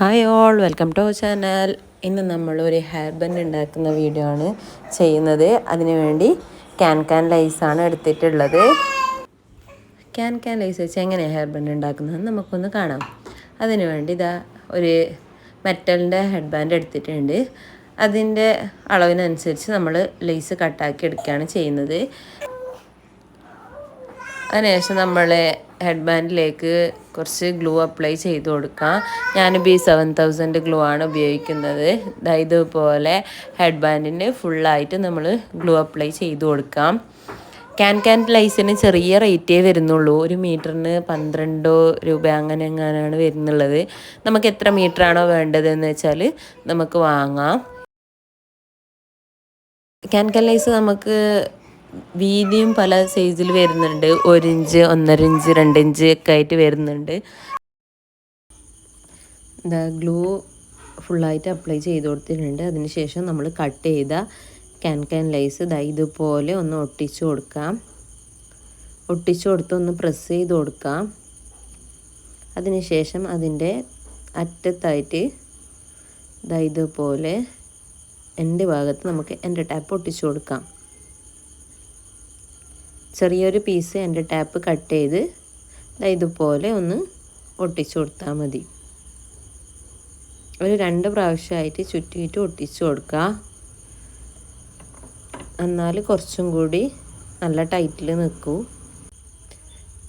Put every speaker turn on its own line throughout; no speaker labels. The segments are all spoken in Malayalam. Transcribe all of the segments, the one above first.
Hi all welcome to channel. ഇന്ന് നമ്മളൊരു ഹെയർ ബൻഡ് ഉണ്ടാക്കുന്ന വീഡിയോ ആണ് ചെയ്യുന്നത്. അതിനുവേണ്ടി ക്യാൻ ക്യാൻ ലൈസാണ് എടുത്തിട്ടുള്ളത്. ക്യാൻ ക്യാൻ ലൈസ് വെച്ച് എങ്ങനെയാണ് ഹെയർ ബൻഡ് ഉണ്ടാക്കുന്നതെന്ന് നമുക്കൊന്ന് കാണാം. അതിനുവേണ്ടി ഇതാ ഒരു മെറ്റലിന്റെ ഹെഡ് ബാൻഡ് എടുത്തിട്ടുണ്ട്. അതിന്റെ അളവിനനുസരിച്ച് നമ്മൾ ലേസ് കട്ടാക്കി എടുക്കുകയാണ് ചെയ്യുന്നത്. അതിനുശേഷം നമ്മൾ ഹെഡ് ബാൻഡിലേക്ക് കുറച്ച് ഗ്ലൂ അപ്ലൈ ചെയ്ത് കൊടുക്കാം. ഞാൻ ബി സെവൻ തൗസൻഡ് ഗ്ലൂ ആണ് ഉപയോഗിക്കുന്നത്. ഇതുപോലെ ഹെഡ് ബാൻഡിന് ഫുള്ളായിട്ട് നമ്മൾ ഗ്ലൂ അപ്ലൈ ചെയ്ത് കൊടുക്കാം. ക്യാൻ ക്യാൻ ലൈസിന് ചെറിയ റേറ്റേ വരുന്നുള്ളൂ. ഒരു മീറ്ററിന് പന്ത്രണ്ടോ രൂപ അങ്ങനെ എങ്ങനെയാണ് വരുന്നുള്ളത്. നമുക്ക് എത്ര മീറ്ററാണോ വേണ്ടതെന്ന് വെച്ചാൽ നമുക്ക് വാങ്ങാം. ക്യാൻ ക്യാൻ ലൈസ് നമുക്ക് വീതിയും പല സൈസിൽ വരുന്നുണ്ട്. ഒരു ഇഞ്ച് ഒന്നര ഇഞ്ച് രണ്ട് ഇഞ്ച് ഒക്കെ ആയിട്ട് വരുന്നുണ്ട്. ഗ്ലൂ ഫുള്ളായിട്ട് അപ്ലൈ ചെയ്ത് കൊടുത്തിട്ടുണ്ട്. അതിനുശേഷം നമ്മൾ കട്ട് ചെയ്ത ക്യാൻ ക്യാൻ ലൈസ് ഇതാ ഇതുപോലെ ഒന്ന് ഒട്ടിച്ചു കൊടുക്കാം. ഒട്ടിച്ചു കൊടുത്ത് ഒന്ന് പ്രസ് ചെയ്ത് കൊടുക്കാം. അതിനുശേഷം അതിന്റെ അറ്റത്തായിട്ട് ഇതാ ഇതുപോലെ എന്റെ ഭാഗത്ത് നമുക്ക് എന്റെ ടാപ്പ് ഒട്ടിച്ചു കൊടുക്കാം. ചെറിയൊരു പീസ് എന്റെ ടാപ്പ് കട്ട് ചെയ്ത് ഇതുപോലെ ഒന്ന് ഒട്ടിച്ചു കൊടുത്താൽ മതി. ഒരു രണ്ട് പ്രാവശ്യമായിട്ട് ചുറ്റിയിട്ട് ഒട്ടിച്ചു കൊടുക്കുക എന്നാൽ കുറച്ചും കൂടി നല്ല ടൈറ്റിൽ നിൽക്കൂ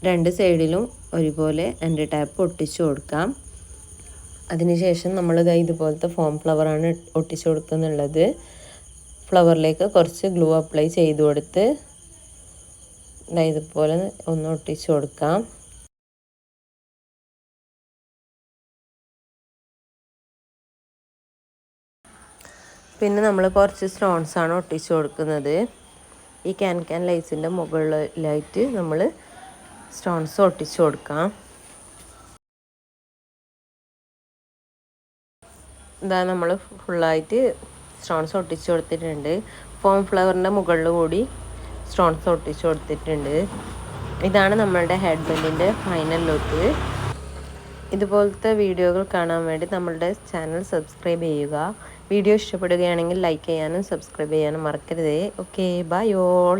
രണ്ട് സൈഡിലും ഒരുപോലെ എന്റെ ടാപ്പ് ഒട്ടിച്ചു കൊടുക്കാം. അതിനുശേഷം നമ്മൾ ഇതുപോലത്തെ ഫോം ഫ്ലവറാണ് ഒട്ടിച്ചു കൊടുക്കുന്നുള്ളത്. ഫ്ലവറിലേക്ക് കുറച്ച് ഗ്ലൂ അപ്ലൈ ചെയ്ത് കൊടുത്ത് ഇതുപോലെ ഒന്ന് ഒട്ടിച്ച് കൊടുക്കാം. പിന്നെ നമ്മൾ കുറച്ച് സ്റ്റോൺസ് ആണ് ഒട്ടിച്ച് കൊടുക്കുന്നത്. ഈ ക്യാൻ ക്യാൻ ലൈസിന്റെ മുകളിലായിട്ട് നമ്മൾ സ്റ്റോൺസ് ഒട്ടിച്ച് കൊടുക്കാം. ഇതാ നമ്മൾ ഫുള്ളായിട്ട് സ്റ്റോൺസ് ഒട്ടിച്ച് കൊടുത്തിട്ടുണ്ട്. ഫോം ഫ്ലവറിന്റെ മുകളിൽ കൂടി സ്റ്റോൺസ് ഒട്ടിച്ചു കൊടുത്തിട്ടുണ്ട്. ഇതാണ് നമ്മളുടെ ഹെഡ് ബെൻഡിന്റെ ഫൈനൽ ലുക്ക് ഇതുപോലത്തെ വീഡിയോകൾ കാണാൻ വേണ്ടി നമ്മളുടെ ചാനൽ സബ്സ്ക്രൈബ് ചെയ്യുക. വീഡിയോ ഇഷ്ടപ്പെടുകയാണെങ്കിൽ ലൈക്ക് ചെയ്യാനും സബ്സ്ക്രൈബ് ചെയ്യാനും മറക്കരുതേ. Okay bye all